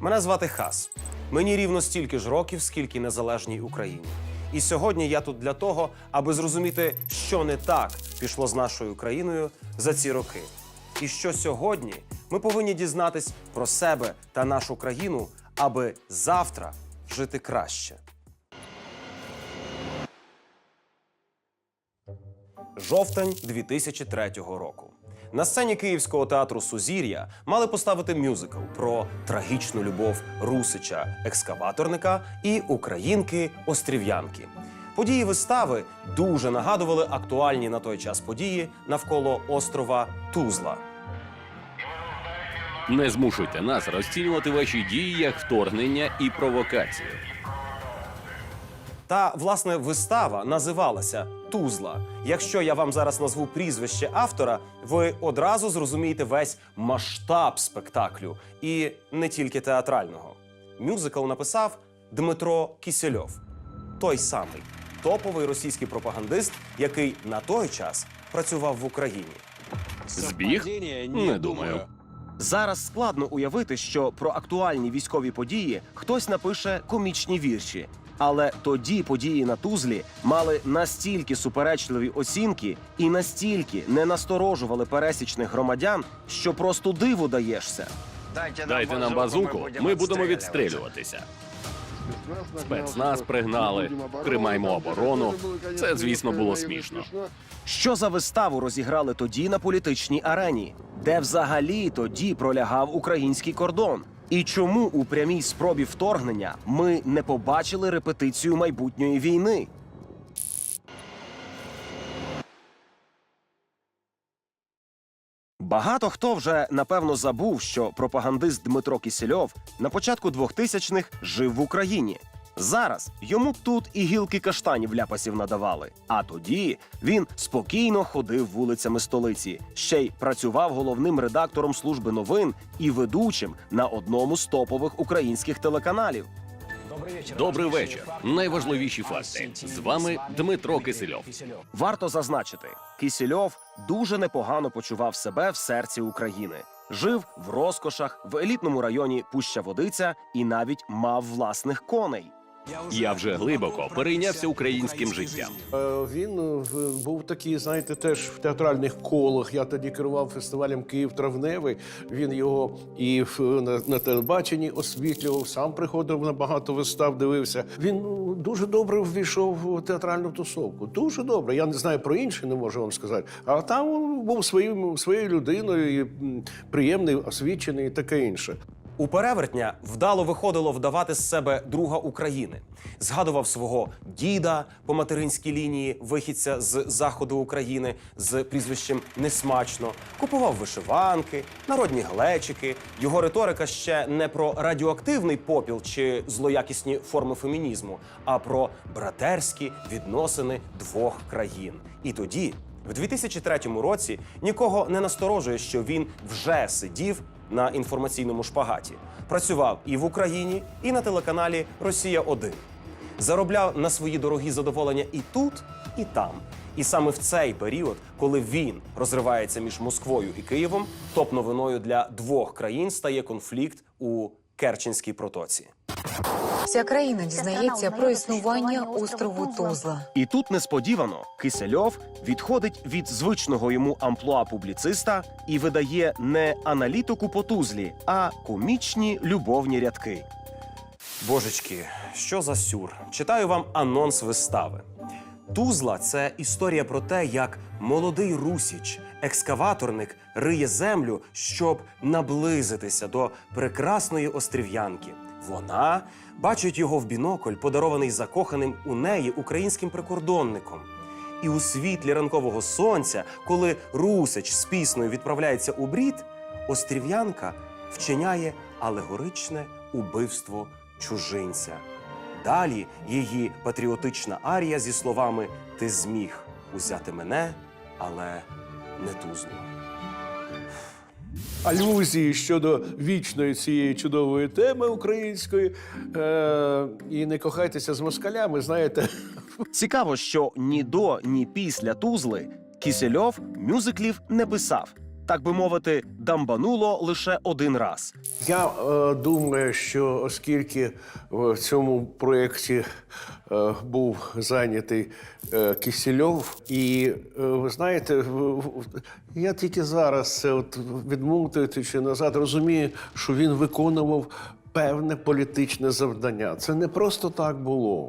Мене звати Хас. Мені рівно стільки ж років, скільки незалежній Україні. І сьогодні я тут для того, аби зрозуміти, що не так пішло з нашою країною за ці роки. І що сьогодні ми повинні дізнатись про себе та нашу країну, аби завтра жити краще. Жовтень 2003 року. На сцені Київського театру Сузір'я мали поставити мюзикл про трагічну любов Русича, екскаваторника і українки Острів'янки. Події вистави дуже нагадували актуальні на той час події навколо острова Тузла. Не змушуйте нас розцінювати ваші дії як вторгнення і провокацію. Та власне вистава називалася Тузла. Якщо я вам зараз назву прізвище автора, ви одразу зрозумієте весь масштаб спектаклю і не тільки театрального. Мюзикл написав Дмитро Кісельов, той самий топовий російський пропагандист, який на той час працював в Україні. Збіг? Не думаю. Зараз складно уявити, що про актуальні військові події хтось напише комічні вірші. Але тоді події на Тузлі мали настільки суперечливі оцінки і настільки не насторожували пересічних громадян, що просто диву даєшся. Дайте нам базуку, ми будемо відстрілюватися. Спецназ пригнали, тримаємо оборону. Це, звісно, було смішно. Що за виставу розіграли тоді на політичній арені, де взагалі тоді пролягав український кордон? І чому у прямій спробі вторгнення ми не побачили репетицію майбутньої війни? Багато хто вже напевно забув, що пропагандист Дмитро Кісельов на початку 2000-х жив в Україні. Зараз йому тут і гілки каштанів ляпасів надавали. А тоді він спокійно ходив вулицями столиці, ще й працював головним редактором служби новин і ведучим на одному з топових українських телеканалів. Добрий вечір. Найважливіші факти. З вами Дмитро Кисельов. Варто зазначити, Кісельов дуже непогано почував себе в серці України. Жив в розкошах в елітному районі Пуща Водиця і навіть мав власних коней. Я вже глибоко перейнявся українським життям. Е, Він е, в- був такий, знаєте, теж в театральних колах. Я тоді керував фестивалем Київ Травневий. Він його і в- на, на телебаченні освітлював, сам приходив на багато вистав, дивився. Він ну, дуже добре ввійшов у театральну тусовку. Дуже добре. Я не знаю про інші, не можу вам сказати. А там був своїм своєю людиною, приємний, освічений і таке інше. У перевертня вдало виходило вдавати з себе друга України. Згадував свого діда по материнській лінії, вихідця з заходу України з прізвищем Несмачно, купував вишиванки, народні глечики. Його риторика ще не про радіоактивний попіл чи злоякісні форми фемінізму, а про братерські відносини двох країн. І тоді, в 2003 році, нікого не насторожує, що він вже сидів на інформаційному шпагаті. Працював і в Україні, і на телеканалі Росія 1 Заробляв на свої дорогі задоволення і тут, і там. І саме в цей період, коли він розривається між Москвою і Києвом, топ новиною для двох країн стає конфлікт у Керченській протоці. Вся країна дізнається про існування острову Тузла. І тут несподівано Кисельов відходить від звичного йому амплуа публіциста і видає не аналітику по тузлі, а комічні любовні рядки. Божечки, що за сюр? Читаю вам анонс вистави. Тузла це історія про те, як молодий Русіч, екскаваторник, риє землю, щоб наблизитися до прекрасної острів'янки. Вона бачить його в бінокль, подарований закоханим у неї українським прикордонником. І у світлі ранкового сонця, коли Русич з піснею відправляється у брід, острів'янка вчиняє алегоричне убивство чужинця. Далі її патріотична арія зі словами Ти зміг узяти мене, але не тузну. Алюзії щодо вічної цієї чудової теми української. Е, і не кохайтеся з москалями, знаєте. Цікаво, що ні до, ні після Тузли Кісельов мюзиклів не писав. Так би мовити, дамбануло лише один раз. Я е, думаю, що оскільки в цьому проєкті е, був зайнятий е, Кисельов, і е, ви знаєте, я тільки зараз це от відмовити назад розумію, що він виконував певне політичне завдання. Це не просто так було.